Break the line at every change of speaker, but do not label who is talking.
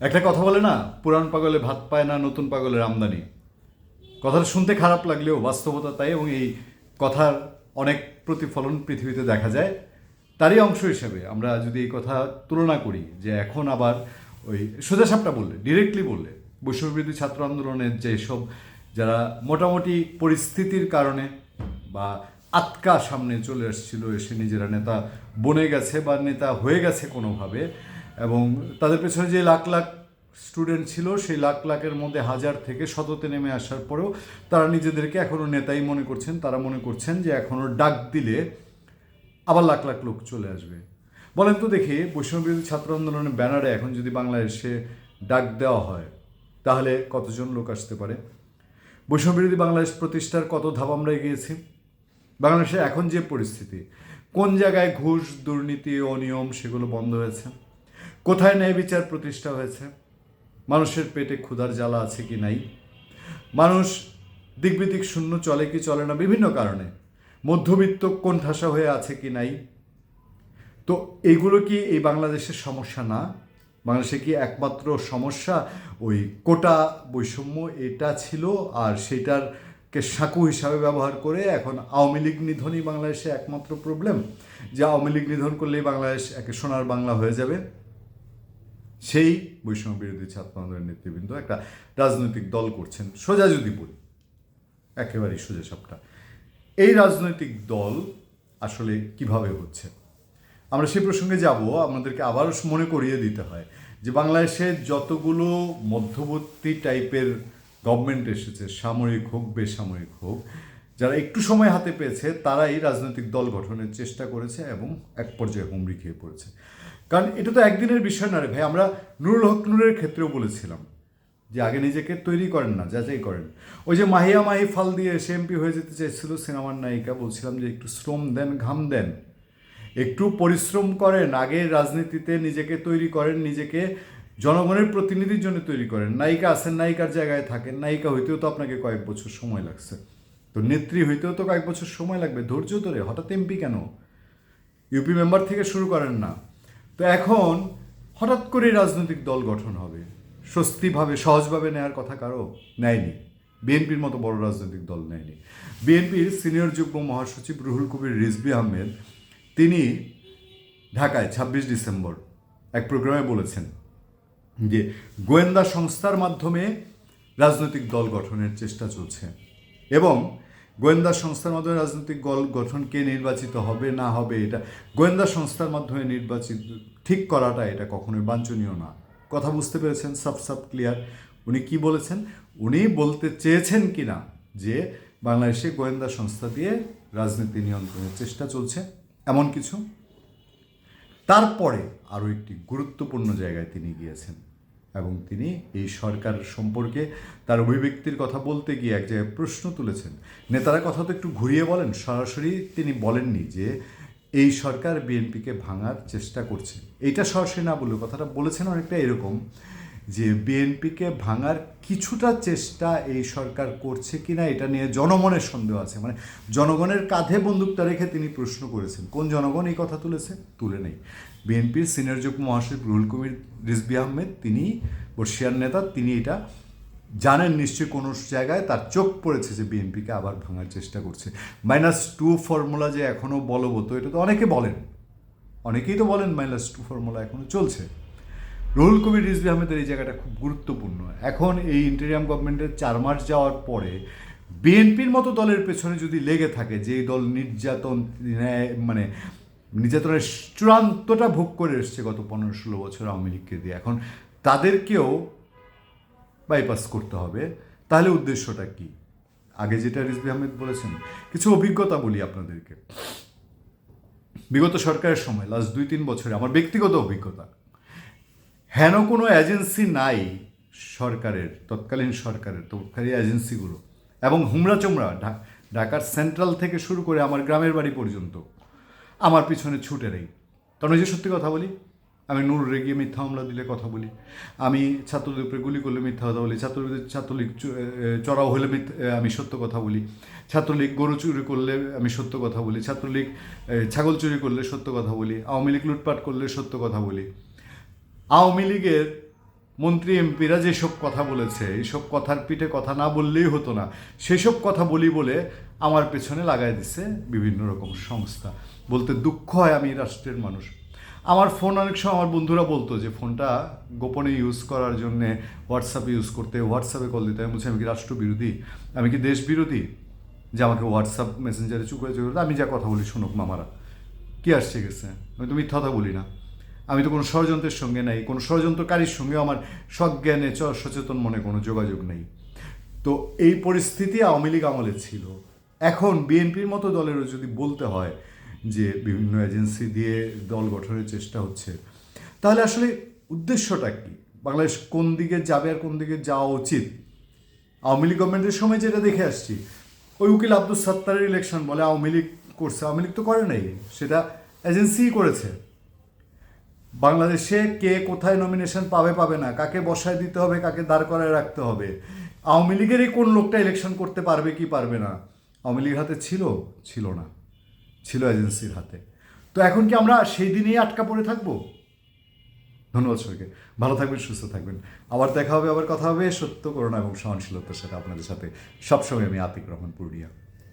একটা কথা বলে না পুরান পাগলে ভাত পায় না, নতুন পাগলের আমদানি। কথাটা শুনতে খারাপ লাগলেও বাস্তবতা তাই এবং এই কথার অনেক প্রতিফলন পৃথিবীতে দেখা যায়। তারই অংশ হিসেবে আমরা যদি এই কথা তুলনা করি যে এখন আবার ওই সোজা সাপটা বললে ডিরেক্টলি বললে, বৈষম্যবিরোধী ছাত্র আন্দোলনের যেসব যারা মোটামুটি পরিস্থিতির কারণে বা আটকা সামনে চলে আসছিল, এসে নিজেরা নেতা বনে গেছে বা নেতা হয়ে গেছে কোনোভাবে এবং তাদের পেছনে যে লাখ লাখ স্টুডেন্ট ছিল, সেই লাখ লাখের মধ্যে হাজার থেকে শততে নেমে আসার পরেও তারা নিজেদেরকে এখনও নেতাই মনে করছেন। তারা মনে করছেন যে এখনও ডাক দিলে আবার লাখ লাখ লোক চলে আসবে। বলেন তো দেখি বৈষম্যবিরোধী ছাত্র আন্দোলনের ব্যানারে এখন যদি বাংলাদেশে ডাক দেওয়া হয়, তাহলে কতজন লোক আসতে পারে? বৈষম্যবিরোধী বাংলাদেশ প্রতিষ্ঠার কত ধাপ আমরা এগিয়েছি? বাংলাদেশে এখন যে পরিস্থিতি, কোন জায়গায় ঘুষ, দুর্নীতি, অনিয়ম, সেগুলো বন্ধ হয়েছে? কোথায় ন্যায় বিচার প্রতিষ্ঠা হয়েছে? মানুষের পেটে ক্ষুধার জ্বালা আছে কি নাই? মানুষ দিকবিদিক শূন্য চলে কি চলে না বিভিন্ন কারণে? মধ্যবিত্ত কোণঠাসা হয়ে আছে কি নাই? তো এইগুলো কি এই বাংলাদেশের সমস্যা না? বাংলাদেশে কি একমাত্র সমস্যা? ওই কোটা বৈষম্য এটা ছিল আর সেটারকে সাঁকু হিসাবে ব্যবহার করে এখন আওয়ামী লীগ নিধনই বাংলাদেশে একমাত্র প্রবলেম যে আওয়ামী লীগ নিধন করলেই বাংলাদেশ একে সোনার বাংলা হয়ে যাবে। সেই বৈষম্য বিরোধী ছাত্র আন্দোলনের নেতৃবৃন্দ একটা রাজনৈতিক দল করছেন। সোজা যদি বলি, একেবারেই সোজা সবটা। এই রাজনৈতিক দল আসলে কীভাবে হচ্ছে? আমরা সেই প্রসঙ্গে যাব, আমাদেরকে আবারও মনে করিয়ে দিতে হয় যে বাংলাদেশে যতগুলো মধ্যবর্তী টাইপের গভর্নমেন্ট এসেছে, সামরিক হোক, বেসামরিক হোক, যারা একটু সময় হাতে পেয়েছে, তারাই রাজনৈতিক দল গঠনের চেষ্টা করেছে এবং এক পর্যায়ে হুমড়ি খেয়ে পড়েছে। কারণ এটা তো একদিনের বিষয় না রে ভাই, আমরা নুরুল হক নুরের ক্ষেত্রেও বলেছিলাম যে আগে নিজেকে তৈরি করেন না, যাচাই করেন। ওই যে মাহিয়া মাহি ফাল দিয়ে এসে এমপি হয়ে যেতে চাইছিল সিনেমার নায়িকা, বলছিলাম যে একটু শ্রম দেন, ঘাম দেন। একটু পরিশ্রম করেন, আগে রাজনীতিতে নিজেকে তৈরি করেন, নিজেকে জনগণের প্রতিনিধির জন্য তৈরি করেন। নায়িকা আছেন, নায়িকার জায়গায় থাকেন, নায়িকা হইতেও তো আপনাকে কয়েক বছর সময় লাগছে। তো নেত্রী হইতেও তো কয়েক বছর সময় লাগবে, ধৈর্য ধরে, হঠাৎ এমপি কেন? ইউপি মেম্বার থেকে শুরু করেন না। তো এখন হঠাৎ করে রাজনৈতিক দল গঠন হবে। স্বস্তিভাবে, সহজভাবে নেয়ার কথা কারও নেয়নি। বিএনপির মতো বড় রাজনৈতিক দল নেয়নি। বিএনপির সিনিয়র যুগ্ম মহাসচিব রুহুল কবির রিজবি আহমেদ, তিনি ঢাকায় ছাব্বিশ ডিসেম্বর এক প্রোগ্রামে বলেছেন যে, গোয়েন্দা সংস্থার মাধ্যমে রাজনৈতিক দল গঠনের চেষ্টা চলছে এবং গোয়েন্দা সংস্থার মাধ্যমে রাজনৈতিক দল গঠন কে নির্বাচিত হবে, না হবে, এটা গোয়েন্দা সংস্থার মাধ্যমে নির্বাচিত, ঠিক করাটা এটা কখনোই বাঞ্ছনীয় না। কথা বুঝতে পেরেছেন? সাব সাব ক্লিয়ার উনি কি বলেছেন? উনি বলতে চেয়েছেন কি না যে বাংলাদেশে গোয়েন্দা সংস্থা দিয়ে রাজনীতি নিয়ন্ত্রণের চেষ্টা চলছে, এমন কিছু। তারপরে আরও একটি গুরুত্বপূর্ণ জায়গায় তিনি গিয়েছেন। এবং তিনি এই সরকার সম্পর্কে তার অভিব্যক্তির কথা বলতে গিয়ে এক জায়গায় প্রশ্ন তুলেছেন। নেতারা কথা তো একটু ঘুরিয়ে বলেন। সরাসরি তিনি বলেননি যে এই সরকার বিএনপিকে ভাঙার চেষ্টা করছে। এটা সরাসরি না বললেও কথাটা বলেছেন অনেকটা এরকম। যে বিএনপিকে ভাঙার কিছুটা চেষ্টা এই সরকার করছে কি না এটা নিয়ে জনমনের সন্দেহ আছে। মানে জনগণের কাঁধে বন্দুকটা রেখে তিনি প্রশ্ন করেছেন। কোন জনগণ এই কথা তুলেছে? তুলে নেই। বিএনপির সিনিয়র যুগ্ম মহাসচিব রুহুল কবির রিজবি আহমেদ, তিনি বর্ষিয়ার নেতা, তিনি এটা জানেন নিশ্চয়ই কোনো জায়গায় তার চোখ পড়েছে যে বিএনপিকে আবার ভাঙার চেষ্টা করছে। মাইনাস টু ফর্মুলা যে এখনও বলবত এটা তো অনেকে বলেন। অনেকেই তো বলেন মাইনাস টু ফর্মুলা এখনও চলছে। রুহুল কবির রিজভি আহমেদের এই জায়গাটা খুব গুরুত্বপূর্ণ। এখন এই ইন্টেরিয়াম গভর্নমেন্টের চার মাস যাওয়ার পরে বিএনপির মতো দলের পেছনে যদি লেগে থাকে যে দল নির্যাতন মানে নির্যাতনের চূড়ান্তটা ভোগ করে এসছে গত পনেরো ষোলো বছর আওয়ামী লীগকে দিয়ে, এখন তাদেরকেও বাইপাস করতে হবে। তাহলে উদ্দেশ্যটা কি? আগে যেটা রিজবি আহমেদ বলেছেন, কিছু অভিজ্ঞতা বলি আপনাদেরকে। বিগত সরকারের সময় লাস্ট দুই তিন বছরে আমার ব্যক্তিগত অভিজ্ঞতা হেন কোনো এজেন্সি নাই সরকারের, তৎকালীন সরকারের, তৎকালীন এজেন্সিগুলো। এবং হুমড়া চোমড়া ঢা- ঢাকার সেন্ট্রাল থেকে শুরু করে আমার গ্রামের বাড়ি পর্যন্ত আমার পিছনে ছুটে নেই। ওই যে সত্যি কথা বলি, আমি নূর রেগিয়ে মিথ্যা হামলা দিলে কথা বলি, আমি ছাত্রদের উপরে গুলি করলে মিথ্যা কথা বলি, ছাত্রদের, ছাত্রলীগ চড়াও হলে আমি সত্য কথা বলি, ছাত্রলীগ গরু চুরি করলে আমি সত্য কথা বলি, ছাত্রলীগ ছাগল চুরি করলে সত্য কথা বলি, আওয়ামী লীগ লুটপাট করলে সত্য কথা বলি। আওয়ামী লীগের মন্ত্রী এমপিরা যেসব কথা বলেছে, এইসব কথার পিঠে কথা না বললেই হতো না। সেসব কথা বলি বলে আমার পেছনে লাগাই দিছে বিভিন্ন রকম সংস্থা। বলতে দুঃখ হয় আমি রাষ্ট্রের মানুষ। আমার ফোন অনেক সময় আমার বন্ধুরা বলতো যে, ফোনটা গোপনে ইউজ করার জন্য হোয়াটসঅ্যাপ ইউজ করতে হোয়াটসঅ্যাপে কল দিতে। আমি বলছি, আমি কি রাষ্ট্রবিরোধী? আমি কি দেশ বিরোধী যে আমাকে হোয়াটসঅ্যাপ মেসেঞ্জারে চুকরে চুকরে আমি যা কথা বলি শুনুক মামারা। কি আসছে গেছে? আমি তো মিথ্যা কথা বলি না। আমি তো কোনো ষড়যন্ত্রের সঙ্গে নাই, কোনো ষড়যন্ত্রকারীর সঙ্গে আমার সজ্ঞানে সচেতন মনে কোনো যোগাযোগ নেই। তো এই পরিস্থিতি আওয়ামী লীগ আমলে ছিল। এখন বিএনপির মতো দলেরও যদি বলতে হয় যে বিভিন্ন এজেন্সি দিয়ে দল গঠনের চেষ্টা হচ্ছে, তাহলে আসলে উদ্দেশ্যটা কি? বাংলাদেশ কোন দিকে যাবে আর কোন দিকে যাওয়া উচিত? আওয়ামী লীগ গভর্নমেন্টের সময় যেটা দেখে আসছি, ওই উকিল আব্দুল সত্তারের ইলেকশন বলে আওয়ামী লীগ করছে, আওয়ামী লীগ তো করে নাই, সেটা এজেন্সিই করেছে। বাংলাদেশে কে কোথায় নমিনেশন পাবে পাবে না, কাকে বসায় দিতে হবে, কাকে দাঁড় করায় রাখতে হবে, আওয়ামী লীগেরই কোন লোকটা ইলেকশন করতে পারবে, কি পারবে না, আওয়ামী লীগের হাতে ছিল? ছিল না, ছিল এজেন্সির হাতে। তো এখন কি আমরা সেই দিনেই আটকা পড়ে থাকব? ধন্যবাদ সবাইকে, ভালো থাকবেন, সুস্থ থাকবেন। আবার দেখা হবে, আবার কথা হবে সত্য করোনা এবং সহনশীলতার সাথে আপনাদের সাথে। সবসময় আমি আতিক রহমান, পুরুলিয়া।